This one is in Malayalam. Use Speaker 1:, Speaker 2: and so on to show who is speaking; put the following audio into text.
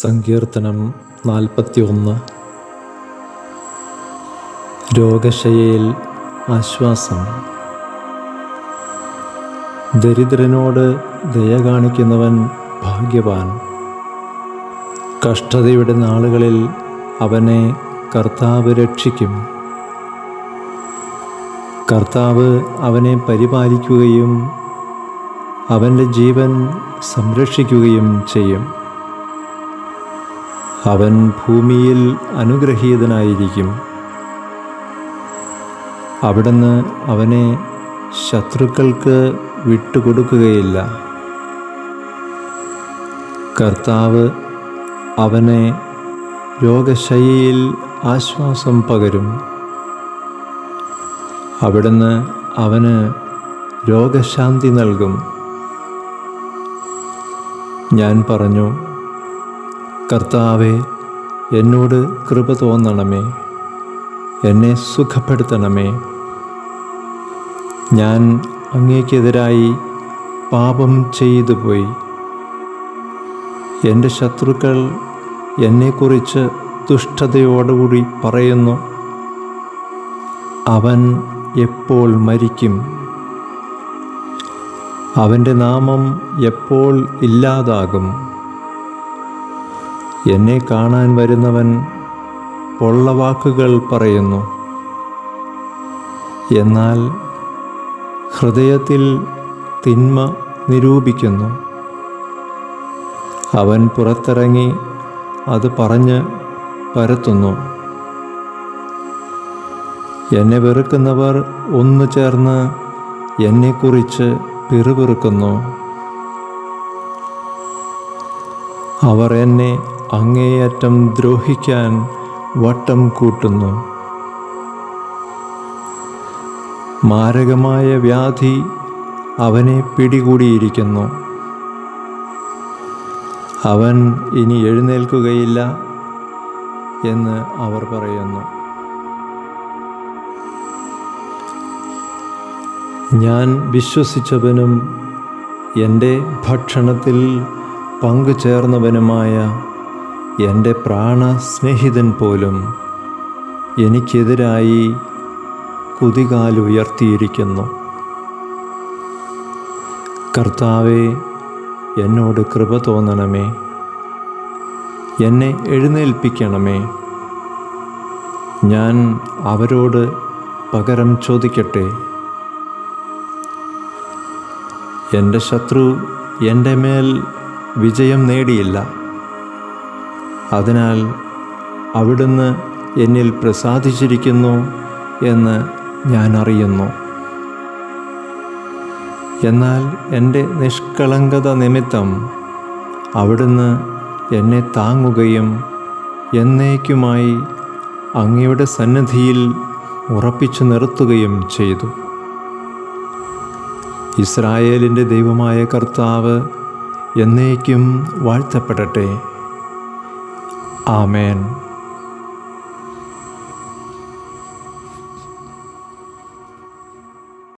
Speaker 1: സങ്കീർത്തനം നാൽപ്പത്തി ഒന്ന് രോഗശയയിൽ ആശ്വാസം. ദരിദ്രനോട് ദയ കാണിക്കുന്നവൻ ഭാഗ്യവാൻ. കഷ്ടതയുടെ നാളുകളിൽ അവനെ കർത്താവ് രക്ഷിക്കും. കർത്താവ് അവനെ പരിപാലിക്കുകയും അവന്റെ ജീവൻ സംരക്ഷിക്കുകയും ചെയ്യും. അവൻ ഭൂമിയിൽ അനുഗ്രഹീതനായിരിക്കും. അവിടുന്ന് അവനെ ശത്രുക്കൾക്ക് വിട്ടുകൊടുക്കുകയില്ല. കർത്താവ് അവനെ രോഗശയ്യയിൽ ആശ്വാസം പകരും. അവിടുന്ന് അവന് രോഗശാന്തി നൽകും. ഞാൻ പറഞ്ഞു കർത്താവെ എന്നോട് കൃപ തോന്നണമേ. എന്നെ സുഖപ്പെടുത്തണമേ. ഞാൻ അങ്ങേക്കെതിരായി പാപം ചെയ്തു പോയി എന്റെ ശത്രുക്കൾ എന്നെക്കുറിച്ച് ദുഷ്ടതയോടുകൂടി പറയുന്നു. അവൻ എപ്പോൾ മരിക്കും? അവന്റെ നാമം എപ്പോൾ ഇല്ലാതാകും? എന്നെ കാണാൻ വരുന്നവൻ പൊള്ളവാക്കുകൾ പറയുന്നു. എന്നാൽ ഹൃദയത്തിൽ തിന്മ നിരൂപിക്കുന്നു. അവൻ പുറത്തിറങ്ങി അത് പറഞ്ഞ് പരത്തുന്നു. എന്നെ വെറുക്കുന്നവർ ഒന്നു ചേർന്ന് എന്നെക്കുറിച്ച് പിറുപിറുക്കുന്നു. അവർ എന്നെ അങ്ങേയറ്റം ദ്രോഹിക്കാൻ വട്ടം കൂട്ടുന്നു. മാരകമായ വ്യാധി അവനെ പിടികൂടിയിരിക്കുന്നു. അവൻ ഇനി എഴുന്നേൽക്കുകയില്ല എന്ന് അവർ പറയുന്നു. ഞാൻ വിശ്വസിച്ചവനും എന്റെ ഭക്ഷണത്തിൽ പങ്കുചേർന്നവനുമായ എന്റെ പ്രാണസ്നേഹിതൻ പോലും എനിക്കെതിരായി കുതികാലുയർത്തിയിരിക്കുന്നു. കർത്താവെ എന്നോട് കൃപ തോന്നണമേ. എന്നെ എഴുന്നേൽപ്പിക്കണമേ. ഞാൻ അവരോട് പകരം ചോദിക്കട്ടെ? എന്റെ ശത്രു എന്റെ മേൽ വിജയം നേടിയില്ല. അതിനാൽ അവിടുന്ന് എന്നിൽ പ്രസാദിച്ചിരിക്കുന്നു എന്ന് ഞാൻ അറിയുന്നു. എന്നാൽ എന്റെ നിഷ്കളങ്കത നിമിത്തം അവിടുന്ന് എന്നെ താങ്ങുകയും എന്നേക്കുമായി അങ്ങയുടെ സന്നിധിയിൽ ഉറപ്പിച്ചു നിർത്തുകയും ചെയ്തു. ഇസ്രായേലിന്റെ ദൈവമായ കർത്താവ് എന്നേക്കും വാഴ്ത്തപ്പെടട്ടെ. ആമേൻ